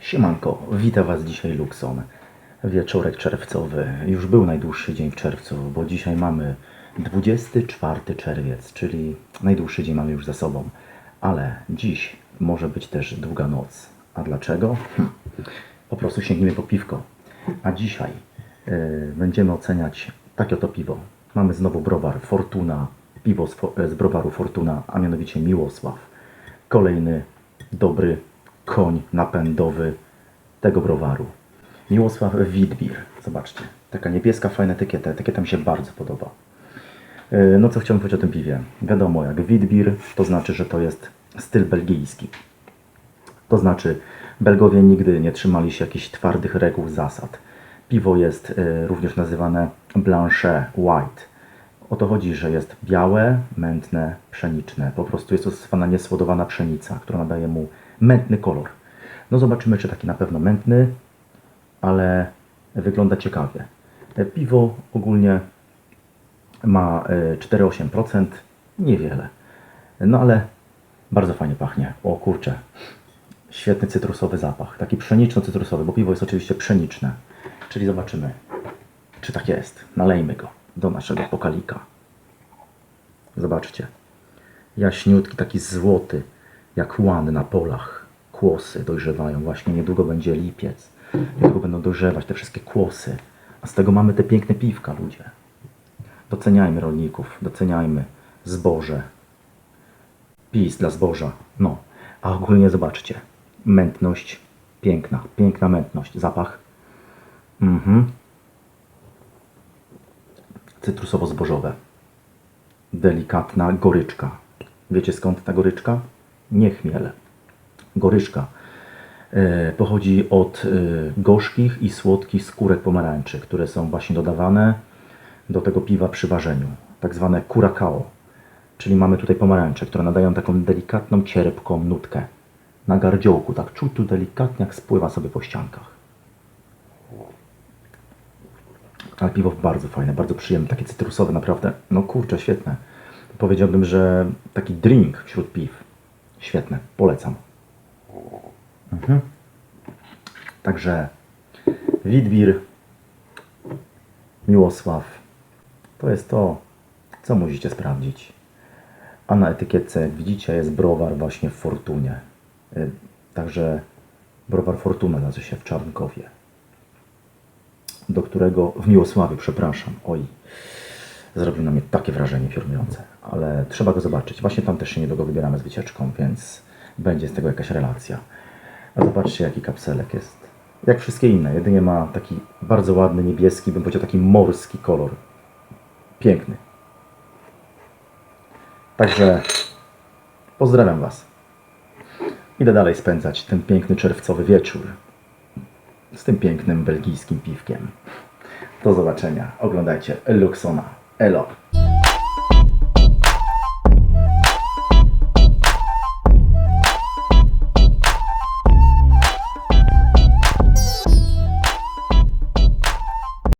Siemanko, witam Was dzisiaj Luxon. Wieczorek czerwcowy. Już był najdłuższy dzień w czerwcu, bo dzisiaj mamy 24 czerwiec, czyli najdłuższy dzień mamy już za sobą. Ale dziś może być też długa noc. A dlaczego? Hm. Po prostu sięgniemy po piwko. A dzisiaj y, będziemy oceniać takie oto piwo. Mamy znowu browar Fortuna, piwo z, fo- z browaru Fortuna, a mianowicie Miłosław. Kolejny dobry koń napędowy tego browaru. Miłosław Witbier. Zobaczcie, taka niebieska, fajna etykieta. Etykieta mi się bardzo podoba. Yy, No co chciałbym powiedzieć o tym piwie? Wiadomo, jak Witbier, to znaczy, że to jest styl belgijski. To znaczy, Belgowie nigdy nie trzymali się jakichś twardych reguł, zasad. Piwo jest y, również nazywane Blanchet White. O to chodzi, że jest białe, mętne, pszeniczne. Po prostu jest to zwana niesłodowana pszenica, która nadaje mu mętny kolor. No zobaczymy, czy taki na pewno mętny, ale wygląda ciekawie. E, Piwo ogólnie ma e, 4,8%, niewiele. No ale bardzo fajnie pachnie. O kurczę, świetny cytrusowy zapach, taki pszeniczno-cytrusowy, bo piwo jest oczywiście pszeniczne. Czyli zobaczymy, czy tak jest. Nalejmy go do naszego pokalika. Zobaczcie. Jaśniutki, taki złoty, jak łan na polach. Kłosy dojrzewają. Właśnie niedługo będzie lipiec. Niedługo będą dojrzewać te wszystkie kłosy. A z tego mamy te piękne piwka, ludzie. Doceniajmy rolników, doceniajmy zboże. PiS dla zboża. No, a ogólnie zobaczcie. Mętność piękna, piękna mętność. Zapach. Mhm. Cytrusowo-zbożowe. Delikatna goryczka. Wiecie skąd ta goryczka? Nie chmiel. Goryczka e, pochodzi od e, gorzkich i słodkich skórek pomarańczy, które są właśnie dodawane do tego piwa przy ważeniu. Tak zwane curacao. Czyli mamy tutaj pomarańcze, które nadają taką delikatną, cierpką nutkę. Na gardziołku, tak czuć tu delikatnie, jak spływa sobie po ściankach. Ale piwo bardzo fajne, bardzo przyjemne, takie cytrusowe, naprawdę. No kurczę, świetne. Powiedziałbym, że taki drink wśród piw. Świetne, polecam. Mhm. Także Witbir, Miłosław, to jest to, co musicie sprawdzić. A na etykietce, widzicie, jest browar właśnie w Fortunie. Y, Także browar Fortuna nazywa się w Czarnkowie do którego w Miłosławiu, przepraszam, oj, zrobił na mnie takie wrażenie piorunujące, ale trzeba go zobaczyć. Właśnie tam też się niedługo wybieramy z wycieczką, więc będzie z tego jakaś relacja. A zobaczcie, jaki kapselek jest. Jak wszystkie inne, jedynie ma taki bardzo ładny niebieski, bym powiedział taki morski kolor. Piękny. Także pozdrawiam Was. Idę dalej spędzać ten piękny czerwcowy wieczór z tym pięknym belgijskim piwkiem. Do zobaczenia. Oglądajcie Luxona. Elo.